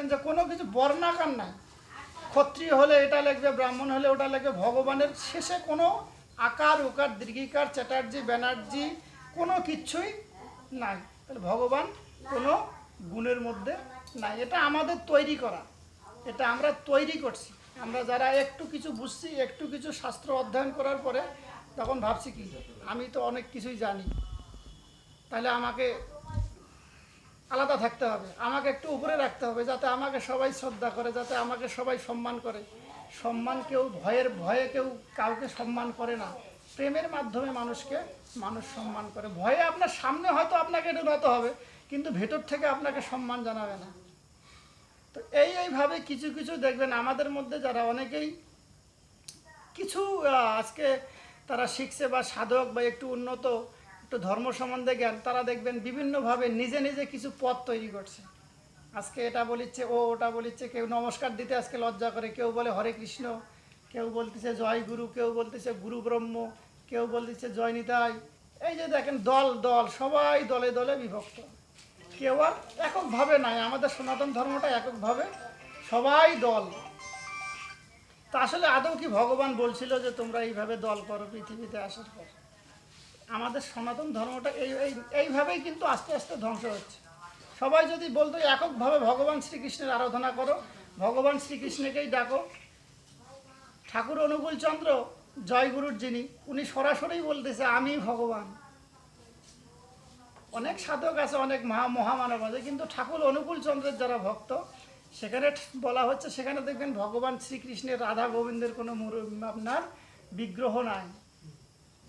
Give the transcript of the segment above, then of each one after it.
দেখবেন যে কোনো কিছু বর্ণাকার নাই। ক্ষত্রিয় হলে এটা লিখবে, ব্রাহ্মণ হলে ওটা লিখবে, ভগবানের শেষে কোনো আকার, উকার, দীর্ঘিকার, চ্যাটার্জি, ব্যানার্জি কোনো কিছুই নাই। তাহলে ভগবান কোনো গুণের মধ্যে নাই। এটা আমাদের তৈরি করা। এটা আমরা তৈরি করছি। আমরা যারা একটু কিছু বুঝছি, একটু কিছু শাস্ত্র অধ্যয়ন করার পরে তখন ভাবছি কি, আমি তো অনেক কিছুই জানি। তাহলে আমাকে আলাদা থাকতে হবে। আমাকে একটু উপরে রাখতে হবে যাতে আমাকে সবাই শ্রদ্ধা করে, যাতে আমাকে সবাই সম্মান করে। সম্মান কেউ ভয়ের, ভয়ে কেউ কাউকে সম্মান করে না। প্রেমের মাধ্যমে মানুষকে মানুষ সম্মান করে। ভয়ে আপনার সামনে হয়তো আপনাকে ডোনাতে হবে, কিন্তু ভেতর থেকে আপনাকে সম্মান জানাবে না। তো এই, এইভাবে কিছু কিছু দেখবেন। আমাদের মধ্যে যারা অনেকেই কিছু আজকে তারা শিখছে বা সাধক বা একটু উন্নত একটু ধর্ম সম্বন্ধে জ্ঞান, তারা দেখবেন বিভিন্নভাবে নিজে নিজে কিছু পথ তৈরি করছে। আজকে এটা বলিচ্ছে, ও ওটা বলিচ্ছে, কেউ নমস্কার দিতে আজকে লজ্জা করে, কেউ বলে হরে কৃষ্ণ, কেউ বলতেছে জয় গুরু, কেউ বলতেছে গুরু ব্রহ্ম, কেউ বলতেছে জয় নিতাই। এই যে দেখেন দল দল, সবাই দলে দলে বিভক্ত। কেউ আর এককভাবে নাই, আমাদের সনাতন ধর্মটা এককভাবে সবাই দল। তা আসলে আদৌ কি ভগবান বলছিল যে তোমরা এইভাবে দল করো পৃথিবীতে আসার পর? আমাদের সনাতন ধর্মটা এই, এই- এইভাবেই কিন্তু আস্তে আস্তে ধ্বংস হচ্ছে। সবাই যদি বলতো এককভাবে ভগবান শ্রীকৃষ্ণের আরাধনা করো, ভগবান শ্রীকৃষ্ণকেই ডাকো। ঠাকুর অনুকূল চন্দ্র জয়গুরুর যিনি, উনি সরাসরি বলতেছে, আমি ভগবান। অনেক সাধক আছে, অনেক মহা, মহামানব আছে, কিন্তু ঠাকুর অনুকূল চন্দ্রের যারা ভক্ত, সেখানে বলা হচ্ছে, সেখানে দেখবেন ভগবান শ্রীকৃষ্ণের রাধা গোবিন্দের কোনো আপনার বিগ্রহ নাই।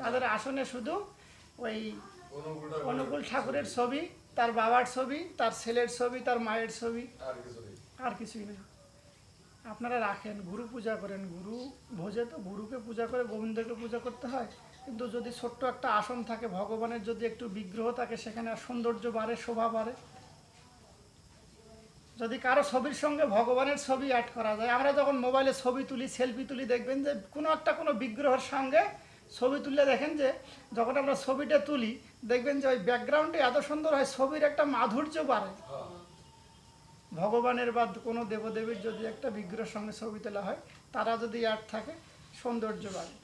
তাদের আসনে শুধু ওই অনুকূল ঠাকুরের ছবি তার বাবার ছবি তার ছেলের ছবি তার মায়ের ছবি। আর কিছুই নেই। আপনারা রাখেন গুরু পূজা করেন। গুরু ভোজে তো গুরুকে পূজা করে গোবিন্দকে পূজা করতে হয়। কিন্তু যদি ছোট্ট একটা আসন থাকে ভগবানের যদি একটু বিগ্রহ থাকে সেখানে আর সৌন্দর্য বাড়ে শোভা বাড়ে। যদি কারও ছবির সঙ্গে ভগবানের ছবি অ্যাড করা যায় আমরা যখন মোবাইলে ছবি তুলি সেলফি তুলি দেখবেন যে কোনো একটা কোনো বিগ্রহের সঙ্গে ছবি তুললে দেখেন যে যখন আমরা ছবিটা তুলি, দেখবেন যে ওই ব্যাকগ্রাউন্ডে এত সুন্দর হয়, ছবির একটা মাধুর্য বাড়ে। ভগবানের বা কোনো দেবদেবীর যদি একটা বিগ্রহের সঙ্গে ছবি তোলা হয়, তারা যদি অ্যাড থাকে, সৌন্দর্য বাড়ে।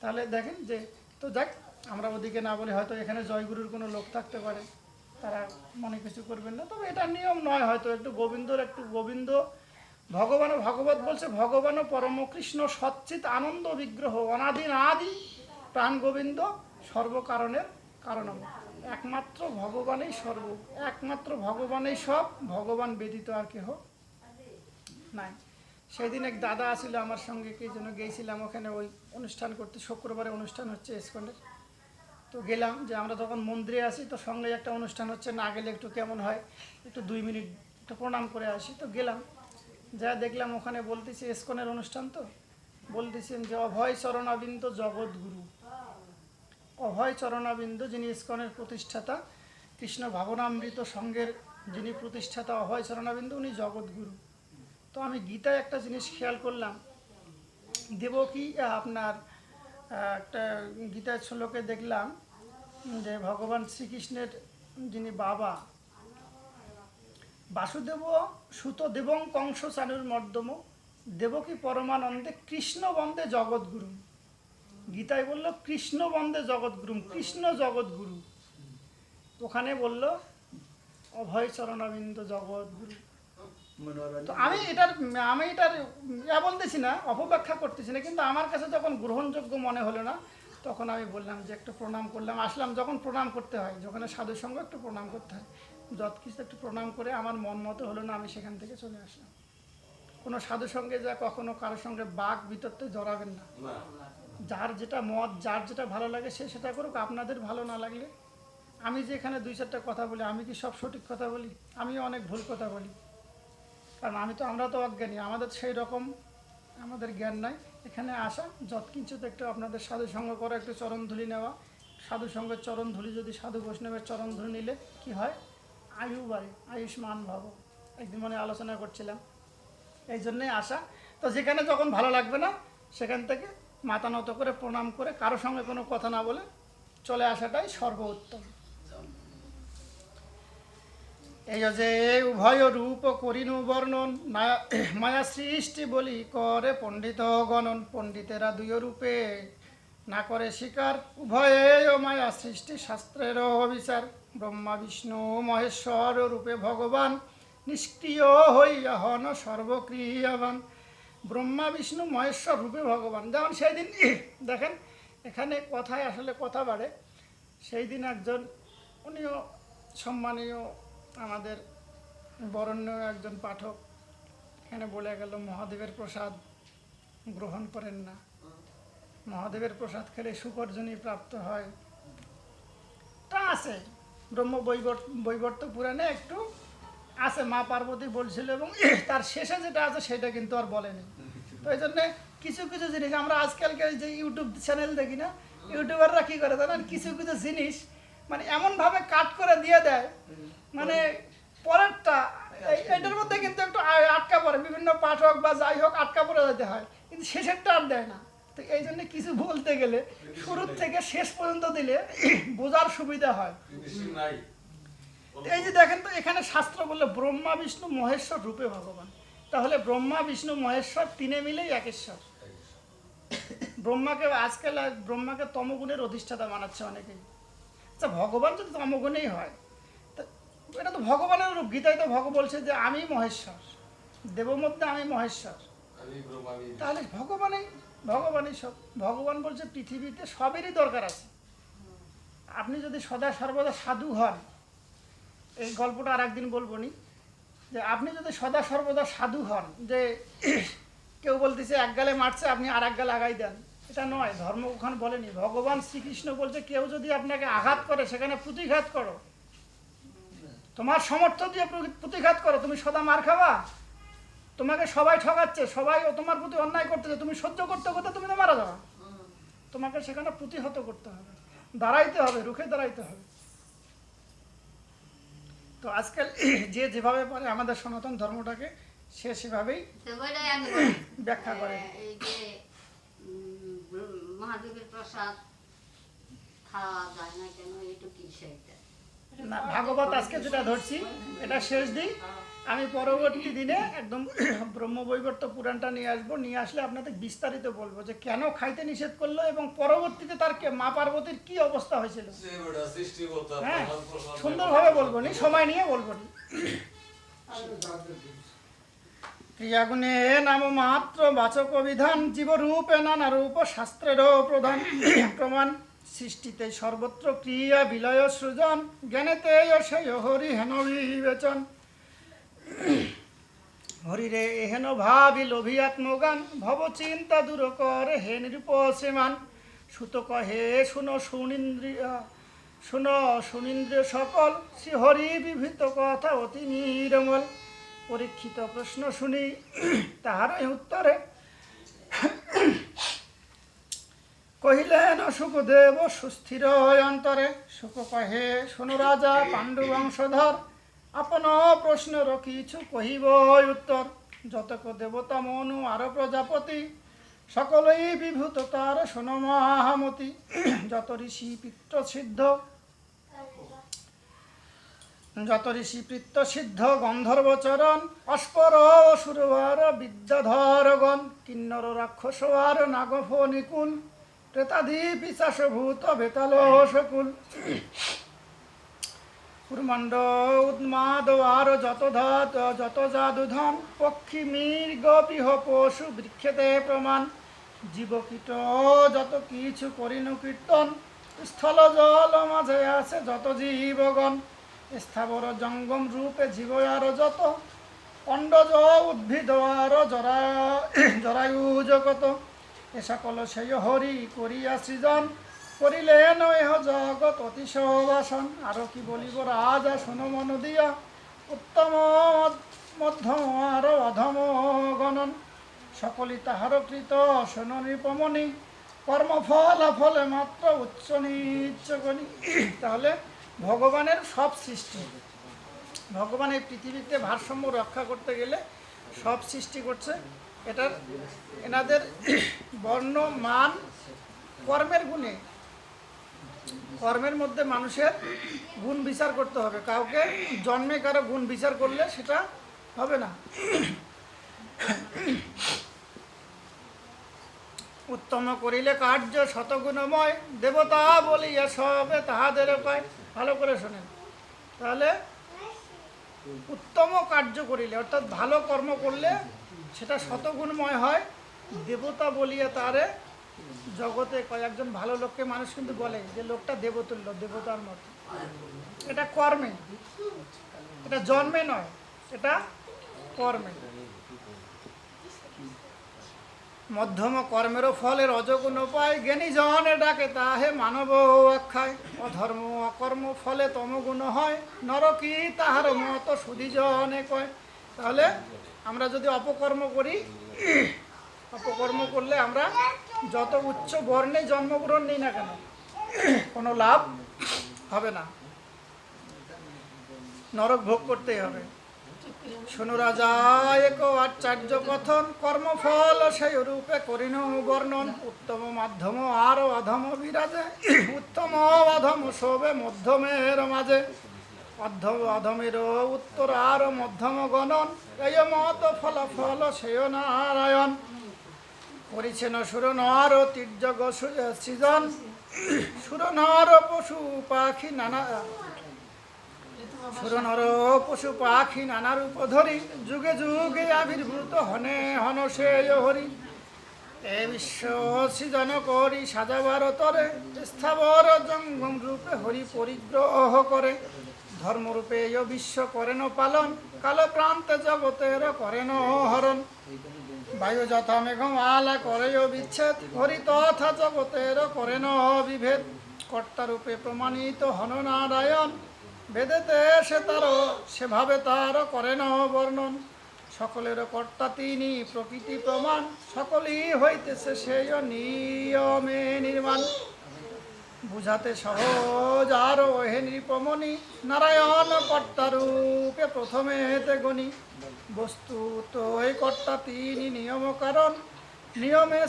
তাহলে দেখেন যে, তো যাক, আমরা ওদিকে না বলি হয়তো এখানে জয়গুরুর কোনো লোক থাকতে পারে, তারা মনে কিছু করবেন না। তবে এটা নিয়ম নয়, হয়তো একটু গোবিন্দর, একটু গোবিন্দ ভগবান ভগবত বলছে ভগবান পরম কৃষ্ণ সচ্চিত আনন্দ, বিগ্রহ অনাদিন আদি প্রাণ গোবিন্দ, সর্বকারণের কারণম। একমাত্র ভগবানেই সর্ব, একমাত্র ভগবানেই সব, ভগবান ব্যতীত আর কেহ নাই। সেদিন এক দাদা আসছিল আমার সঙ্গে, কি যেন গিয়েছিলাম ওখানে ওই অনুষ্ঠান করতে, শুক্রবারে অনুষ্ঠান হচ্ছে ইস্কনের। তো গেলাম, যে আমরা তখন মন্দিরে আসি তো সঙ্গে একটা অনুষ্ঠান হচ্ছে, না গেলে একটু কেমন হয়, একটু দুই মিনিট একটু প্রণাম করে আসি, তো গেলাম। যা দেখলাম ওখানে বলতেছি ইস্কনের অনুষ্ঠান তো? বলতেছেন যে, অভয় চরণাবিন্দ জগৎগুরু অভয় চরণাবিন্দ যিনি ইস্কনের প্রতিষ্ঠাতা, কৃষ্ণ ভাবনামৃত সংঘের যিনি প্রতিষ্ঠাতা অভয় চরণাবিন্দ উনি জগৎগুরু তো আমি গীতায় একটা জিনিস খেয়াল করলাম। দেবকী আপনার একটা গীতার শ্লোকে দেখলাম যে, ভগবান শ্রীকৃষ্ণের যিনি বাবা বাসুদেব সুত দেবং কংস চানুর মর্দম দেবকী পরমানন্দে কৃষ্ণ বন্দে জগৎগুরু গীতায় বলল কৃষ্ণ বন্দে জগৎগুরু কৃষ্ণ জগৎগুরু ওখানে বলল অভয় চরণাবিন্দ জগৎগুরু তো আমি এটার আমি এটার ইয়া বলতেছি না অপব্যাখ্যা করতেছি না কিন্তু আমার কাছে যখন গ্রহণযোগ্য মনে হলো না তখন আমি বললাম যে একটু প্রণাম করলাম আসলাম যখন প্রণাম করতে হয় যখন সাধুর সঙ্গে একটু প্রণাম করতে হয়। যত কিছু একটু প্রণাম করে আমার মন মতো হলো না আমি সেখান থেকে চলে আসলাম। কোনো সাধু সঙ্গে যা কখনো কারোর সঙ্গে বাঘ বিতর্তে জড়াবেন না। যার যেটা মত যার যেটা ভালো লাগে সে সেটা করুক আপনাদের ভালো না লাগলে। আমি যে এখানে দুই চারটা কথা বলি আমি কি সব সঠিক কথা বলি? আমিও অনেক ভুল কথা বলি। কারণ আমি তো আমরা তো অজ্ঞানী আমাদের সেই রকম আমাদের জ্ঞান নাই। এখানে আসা যত কিছুতে একটু আপনাদের সাধু সঙ্গ করা একটু চরণ ধুলি নেওয়া। সাধু সঙ্গের চরণধুলি যদি সাধু বৈষ্ণবের চরণধুলি নিলে কি হয়? আয়ু বাড়ে আয়ুষ্মান ভাব। একদিন মানে আলোচনা করছিলাম। এই জন্যেই আসা। তো যেখানে যখন ভালো লাগবে না, সেখান থেকে মাথা নত করে, প্রণাম করে, কারও সঙ্গে কোনো কথা না বলে চলে আসাটাই সর্ব সর্বোত্তম এই যে উভয় রূপ করিনু বর্ণন, মায়া- সৃষ্টি বলি করে পণ্ডিত গণন। পণ্ডিতেরা দুই রূপে না করে শিকার উভয়ে মায়া সৃষ্টি শাস্ত্রেরও বিচার ব্রহ্মা, বিষ্ণু, মহেশ্বর রূপে ভগবান, নিষ্ক্রিয় হইয়া হন সর্বক্রিয়াবান। ব্রহ্মা, বিষ্ণু, মহেশ্বর রূপে ভগবান। যেমন সেই দিন দেখেন, এখানে কথায় আসলে কথা বাড়ে। সেই দিন একজন, উনিও সম্মানীয় আমাদের বরণ্য একজন পাঠক, এখানে বলে গেল, মহাদেবের প্রসাদ গ্রহণ করেন না। মহাদেবের প্রসাদ খেলে সুকর্জনী প্রাপ্ত হয়। তা আছে। ব্রহ্ম বৈবর্ত পুরাণে একটু আছে, মা পার্বতী বলছিল এবং তার শেষে যেটা আছে সেটা কিন্তু আর বলেনি। তো এই জন্যে কিছু কিছু জিনিস আমরা আজকালকে যে ইউটিউব চ্যানেল দেখি না, ইউটিউবাররা কী করে জানেন? কিছু কিছু জিনিস মানে এমনভাবে কাট করে দিয়ে দেয় মানে পরেরটা এটার মধ্যে কিন্তু একটু আটকা পড়ে। বিভিন্ন পাঠক বা যাই হোক আটকা পড়ে যেতে হয়, কিন্তু শেষেরটা আর দেয় না। তো এই জন্য কিছু বলতে গেলে শুরুর থেকে শেষ পর্যন্ত দিলে বোঝার সুবিধা হয়। এই যে দেখেন তো এখানে শাস্ত্র বললে ব্রহ্মা বিষ্ণু মহেশ্বর রূপে ভগবান। তাহলে ব্রহ্মা বিষ্ণু মহেশ্বর তিনে মিলেই একেশ্বর ব্রহ্মাকে আজকাল ব্রহ্মাকে তমগুণের অধিষ্ঠাতা বানাচ্ছে অনেকেই। আচ্ছা ভগবান যদি তমগুণেই হয় তা এটা তো ভগবানের রূপ। গীতায় তো ভগ বলছে যে আমি মহেশ্বর দেব মধ্যে আমি মহেশ্বর তাহলে ভগবানই ভগবানই সব, ভগবান বলছে পৃথিবীতে সবেরই দরকার আছে। আপনি যদি সদা সর্বদা সাধু হন, এই গল্পটা আর একদিন বলব নি, যে আপনি যদি সদা সর্বদা সাধু হন, যে কেউ বলতেছে এক গালে মারছে, আপনি আর এক গালে আগাই দেন, এটা নয়, ধর্ম ওখানে বলেনি। ভগবান শ্রীকৃষ্ণ বলছে, কেউ যদি আপনাকে আঘাত করে, সেখানে প্রতিঘাত করো। তোমার সমর্থ দিয়ে প্রতি- প্রতিঘাত করো, তুমি সদা মার খাবা? তোমাকে সবাই ঠকাচ্ছে সবাই ও তোমার প্রতি অন্যায় করতেছে তুমি সহ্য করতে করতে তুমি তো মারা যাবা। তোমাকে সেখানে প্রতিহত করতে হবে দাঁড়াইতে হবে রুখে দাঁড়াইতে হবে। তো আজকাল যে যেভাবে পারে আমাদের সনাতন ধর্মটাকে সে সেভাবেই। ব্যাখ্যা করে। এই যে উম, মহাদেবের প্রসাদ খাওয়া যায় না কেন একটু কি সেইটা না, ভাগবত আজকে যেটা ধরছি, এটা শেষ দিই আমি পরবর্তী দিনে একদম ব্রহ্মবৈবর্ত পুরাণটা নিয়ে আসব। নিয়ে আসলে আপনাদের বিস্তারিত বলব যে কেন খাইতে নিষেধ করল এবং পরবর্তীতে তার মা পার্বতীর কি অবস্থা হয়েছিল। হ্যাঁ সুন্দরভাবে বলব নি, সময় নিয়ে বলব নি। ক্রিয়াগুণে নাম মাত্র বাচক বিধান, জীবরূপে নানা রূপ শাস্ত্রেরও প্রধান প্রমাণ। সৃষ্টিতে সর্বত্র ক্রিয়া, বিলয়, সৃজন, জ্ঞানেতে হরি হেন বিবেচন। হরিরে এহেন ভাবি লোভি আত্মগান ভব চিন্তা দূর করে হে নৃপ শ্রীমান সুত কহে, শুন সুনিন্দ্রিয় শুন সুনিন্দ্রিয় সকল, শ্রী হরি বিভীত কথা অতি নিরমল। পরীক্ষিত প্রশ্ন শুনি তাহার উত্তরে কহিলেন সুখদেব সুস্থির অন্তরে। সুখ কহে, শুনো রাজা, পাণ্ডু বংশধর, আপন প্রশ্নর কিছু কহিব উত্তর। যতক দেবতা মনু আর প্রজাপতি, সকলেই বিভূত তার শোন মহামতি। যত ঋষি পিত্র সিদ্ধ, যত ঋষি পিত্ত সিদ্ধ গন্ধর্ব চরণ, অস্পর অসুরবার বিদ্যাধরগণ, কিন্নর রাক্ষস আর নাগফ নিকুল। প্রেতাধি পিচাস ভূত বেতাল সকুল। কুর্মাণ্ড উন্মাদ আর যত ধাত, যত জাদুধন পক্ষী মৃগ বিহ পশু বৃক্ষেতে প্রমাণ। জীবকীট, যত কিছু করিনু কীর্তন, স্থল জল মাঝে আছে যত জীবগণ। স্থাবর জঙ্গম রূপে জীব আর যত অণ্ডজ উদ্ভিদ আর জরা জরায়ু জগত। এ সকল সেই হরি করিয়া সৃজন, করিলেন এহ জগৎ অতিশবাসন আরও কি বলিব রাজা, শোনো মন দিয়া। উত্তম, মধ্যম আর অধম গণন। সকলই তাহার কৃত, শোন নিপমণি। কর্মফল, ফলে মাত্র, উচ্চ নিচ্চ গণি। তাহলে ভগবানের সব সৃষ্টি ভগবান এই পৃথিবীতে ভারসাম্য রক্ষা করতে গেলে সব সৃষ্টি করছে এটার এনাদের বর্ণ, মান, কর্মের গুণে। কর্মের মধ্যে মানুষের গুণ বিচার করতে হবে। কাউকে জন্মে কারও গুণ বিচার করলে সেটা হবে না। উত্তম করিলে কার্য শতগুণময়। দেবতা বলিয়া সবে তাহাদের পায় ভালো করে শোনেন। তাহলে উত্তম কার্য করিলে, অর্থাৎ ভালো কর্ম করলে সেটা শতগুণময় হয়। দেবতা বলিয়া তারে জগতে কয়েকজন ভালো লোককে মানুষ কিন্তু বলে যে লোকটা দেবতুল্য, দেবতার মতো। এটা কর্মে। এটা জন্মে নয়, এটা কর্মে। মধ্যম কর্মেরও ফলে রজগুণ পায় জ্ঞানী জনে ডাকে, তাহে মানব আখ্যায়। অধর্ম অকর্ম ফলে তমগুণ হয়। নরকি তাহার মত সুধি জনে কয়। তাহলে আমরা যদি অপকর্ম করি, অপকর্ম করলে আমরা যত উচ্চ বর্ণে জন্মগ্রহণ নিই না কেন, কোনো লাভ হবে না। নরক ভোগ করতেই হবে। শোনো রাজা, এক আচার্য কথন, কর্মফল সেই রূপে করিন বর্ণন। উত্তম মাধ্যম আর অধম বিরাজে, উত্তম অধম শোভে মধ্যমের মাঝে। অধ্যম অধমের উত্তর আর মধ্যম গণন। এই মত ফল ফল সেয় নারায়ণ করিছেন সুর নর তীর্যগ সৃজন। সুর নর পশু পাখি নানা সুর নর পশু পাখি নানা রূপ ধরি। যুগে যুগে আবির্ভূত হনে হন সে হরি। এ বিশ্ব সৃজন করি সাজাবার তরে। স্থাবর জঙ্গম রূপে হরি পরিগ্রহ করে। ধর্মরূপে এ বিশ্ব করেন পালন কাল প্রান্তে জগতের করেন হরণ। বায়ু যথা মেঘমালা করে বিচ্ছেদ হরি তথা জগতের করেন বিভেদ। কর্তারূপে প্রমাণিত হন নারায়ণ, বেদেতে সে তার, সেভাবে তার করেন বর্ণন। সকলের কর্তা তিনি প্রকৃতি প্রমাণ, সকলই হইতেছে সেই নিয়মে নির্মাণ। বুঝাতে সহজ আর ওহে নৃপমণি, নারায়ণ কর্তারূপে প্রথমে হেতে গণি। বস্তু তো এই কর্তা তিনি নিয়ম কারণ নিয়মে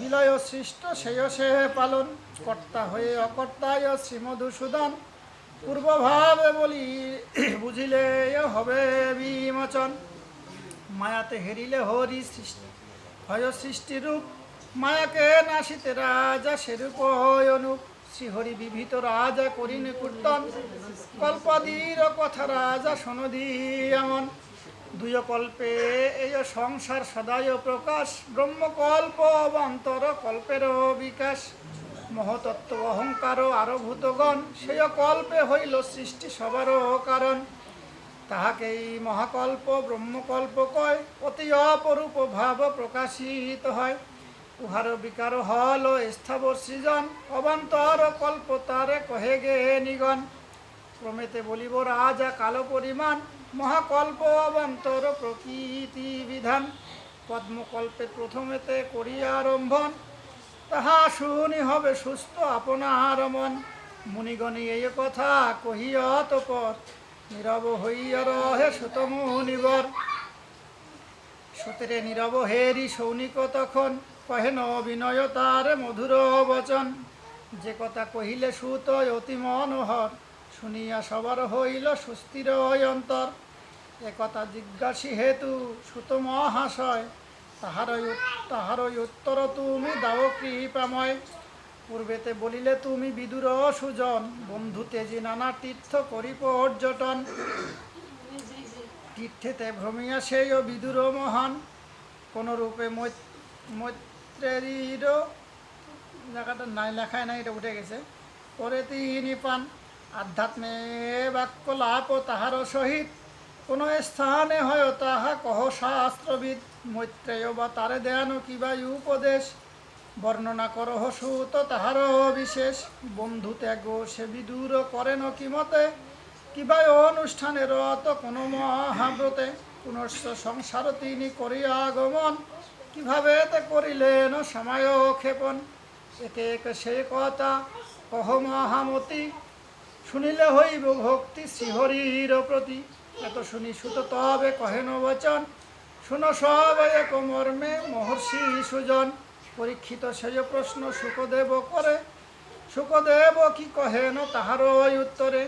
বিলয় সৃষ্ট সেই সে পালন। কর্তা হয়ে অকর্তায় শ্রীমধুসূদন, পূর্বভাবে বলি, বুঝিলে হবে বিমোচন। মায়াতে হেরিলে হরি সৃষ্টি হয় সৃষ্টিরূপ। মায়াকে নাশিতে রাজা সেরূপ হয় অনুপ। শ্রীহরি বিভীত রাজা করিনি কীর্তন। কল্পাদির কথা রাজা সনদি এমন। দুই কল্পে এই সংসার সদায় প্রকাশ। ব্রহ্মকল্প অবান্তর কল্পের বিকাশ। মহতত্ত্ব অহংকার আরও ভূতগণ সেই কল্পে হইল সৃষ্টি সবারও কারণ। তাহাকেই মহাকল্প ব্রহ্মকল্প কয়, অতি অপরূপ ভাব প্রকাশিত হয়। উহার বিকার হল স্থাবর সৃজন, অবান্তর কল্প তারে কহে গে নিগণ। ক্রমেতে বলিব রাজা কালো পরিমাণ, মহাকল্প অবান্তর প্রকৃতি বিধান। পদ্মকল্পে প্রথমেতে করিয়া আরম্ভন, তাহা শুনি হবে সুস্থ আপনার মন। মুনিগণী এই কথা কহিয়া তপর নীরব হইয়া রহে সুত মুনিবর সুতরে নীরব হেরি সৌনিক তখন কহেন বিনয় তার মধুর বচন। যে কথা কহিলে সুত অতি মনোহর, শুনিয়া সবার হইল সুস্থির অন্তর একথা জিজ্ঞাসী হেতু, সুত মহাশয়, তাহারই তাহারই উত্তর তুমি দাও কৃপাময়। পূর্বেতে বলিলে তুমি বিদুর সুজন বন্ধু তেজি নানা তীর্থ করি পর্যটন। তীর্থেতে ভ্রমিয়া সেই বিদুর মহান। কোন রূপে মৈ- মৈত্রেরীর জায়গাটা নাই লেখায় নাই এটা উঠে গেছে। করে তিনি পান আধ্যাত্মে বাক্য লাভ ও তাহার সহিত। কোন স্থানে হয় তাহা, কহ শাস্ত্রবিদ মৈত্রেয় বা তারে দেয়ান কিবা উপদেশ। বর্ণনা করহ সুত তাহার বিশেষ বন্ধু ত্যাগ সে বিদূর করেন কি মতে কিবা অনুষ্ঠানে রত কোন মহাব্রতে। পুনশ্চ সংসার তিনি করিয়া আগমন। কীভাবে তে করিলেন সময় ক্ষেপণ? একে এক সে কথা কহ মহামতি শুনিলে হইব ভক্তি শ্রীহরির প্রতি। এত শুনি সুত তবে কহেন বচন। শুনো সব এক মর্মে মহর্ষি সুজন। পরীক্ষিত সেই প্রশ্ন সুখদেব করে। সুখদেব কি কহেন ওই উত্তরে।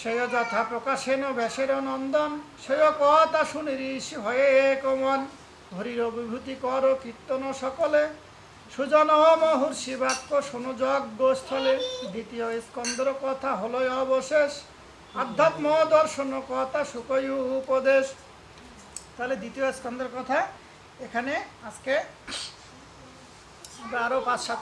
সেয় যথা প্রকাশেন ব্যাসের নন্দন। সেয় কথা শুনি ঋষি হয়ে কমন হরির বিভূতি কর, কীর্তন সকলে। সুজন মহর্ষি বাক্য শোনো যজ্ঞ স্থলে দ্বিতীয় স্কন্দর কথা হলো অবশেষ। আধ্যাত্ম দর্শন কথা সুকয় উপদেশ। তাহলে দ্বিতীয় স্কন্দের কথা এখানে আজকে আরও পাঁচ সাত